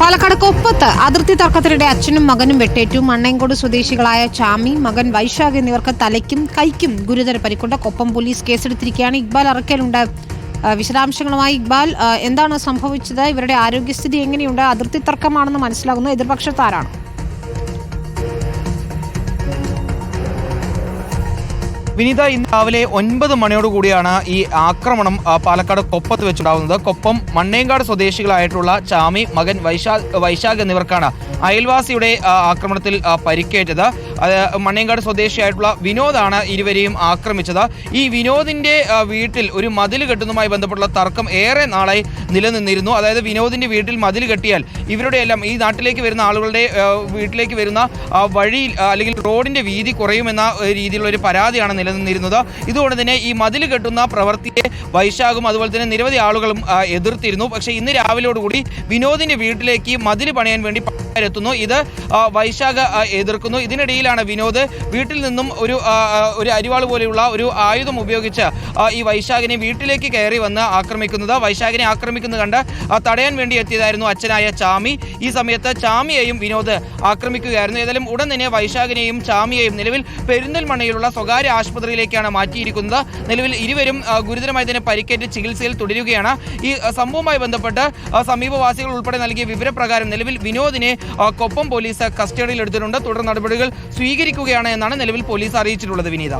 പാലക്കാട് കൊപ്പത്ത് അതിർത്തി തർക്കത്തിനിടെ അച്ഛനും മകനും വെട്ടേറ്റു. മണ്ണയങ്കോട് സ്വദേശികളായ ചാമി മകൻ വൈശാഖ് എന്നിവർക്ക് തലയ്ക്കും കൈക്കും ഗുരുതര പരിക്കുണ്ട്. കൊപ്പം പോലീസ് കേസെടുത്തിരിക്കുകയാണ് ഇക്ബാൽ അറക്കലുണ്ട്. വിശദാംശങ്ങളുമായി ഇക്ബാൽ എന്താണ് സംഭവിച്ചത്? ഇവരുടെ ആരോഗ്യസ്ഥിതി എങ്ങനെയുണ്ട്? അതിർത്തി തർക്കമാണെന്ന് മനസ്സിലാകുന്നു എതിർപക്ഷത്ത് വിനീത ഇന്ന് രാവിലെ ഒൻപത് മണിയോട് കൂടിയാണ് ഈ ആക്രമണം പാലക്കാട് കൊപ്പത്ത് വെച്ചുണ്ടാകുന്നത് കൊപ്പം മണ്ണേങ്കാട് സ്വദേശികളായിട്ടുള്ള ചാമി മകൻ വൈശാഖ് വൈശാഖ് എന്നിവർക്കാണ് അയൽവാസിയുടെ ആക്രമണത്തിൽ പരിക്കേറ്റത്. മണ്ണേങ്കാട് സ്വദേശിയായിട്ടുള്ള വിനോദാണ് ഇരുവരെയും ആക്രമിച്ചത്. ഈ വിനോദിന്റെ വീട്ടിൽ ഒരു മതിൽ കെട്ടുന്നതുമായി ബന്ധപ്പെട്ടുള്ള തർക്കം ഏറെ നാളായി നിലനിന്നിരുന്നു. അതായത് വിനോദിന്റെ വീട്ടിൽ മതിൽ കെട്ടിയാൽ ഇവരുടെ എല്ലാം ഈ നാട്ടിലേക്ക് വരുന്ന ആളുകളുടെ വീട്ടിലേക്ക് വരുന്ന വഴി അല്ലെങ്കിൽ റോഡിന്റെ വീതി കുറയുമെന്ന രീതിയിലുള്ള ഒരു പരാതിയാണ് നിലനിന്നിരുന്നത്. ഇതുകൊണ്ട് തന്നെ ഈ മതിൽ കെട്ടുന്ന പ്രവൃത്തിയെ വൈശാഖും അതുപോലെ തന്നെ നിരവധി ആളുകളും എതിർത്തിരുന്നു. പക്ഷേ ഇന്ന് രാവിലെയോടുകൂടി വിനോദിന്റെ വീട്ടിലേക്ക് മതിൽ പണിയാൻ വേണ്ടി എത്തുന്നു ഇത് വൈശാഖ എതിർക്കുന്നു. ഇതിനിടയിലാണ് വിനോദ് വീട്ടിൽ നിന്നും ഒരു ഒരു അരിവാൾ പോലെയുള്ള ഒരു ആയുധം ഉപയോഗിച്ച് ഈ വൈശാഖിനെ വീട്ടിലേക്ക് കയറി വന്ന് ആക്രമിക്കുന്നത്. വൈശാഖിനെ ആക്രമിക്കുന്നത് കണ്ട് തടയാൻ വേണ്ടി എത്തിയതായിരുന്നു അച്ഛനായ ചാമി. ഈ സമയത്ത് ചാമിയെയും വിനോദ് ആക്രമിക്കുകയായിരുന്നു. ഏതായാലും ഉടൻ തന്നെ വൈശാഖിനെയും ചാമിയെയും നിലവിൽ പെരിന്തൽമണ്ണയിലുള്ള സ്വകാര്യ ആശുപത്രിയിലേക്കാണ് മാറ്റിയിരിക്കുന്നത്. നിലവിൽ ഇരുവരും ഗുരുതരമായി തന്നെ പരിക്കേറ്റ് ചികിത്സയിൽ തുടരുകയാണ്. ഈ സംഭവവുമായി ബന്ധപ്പെട്ട് സമീപവാസികൾ ഉൾപ്പെടെ നൽകിയ വിവരപ്രകാരം നിലവിൽ വിനോദിനെ കൊപ്പം പോലീസ് കസ്റ്റഡിയിൽ എടുത്തിട്ടുണ്ട് തുടർ നടപടികൾ സ്വീകരിക്കുകയാണ് എന്നാണ് നിലവിൽ പോലീസ് അറിയിച്ചിട്ടുള്ളത് വിനീത.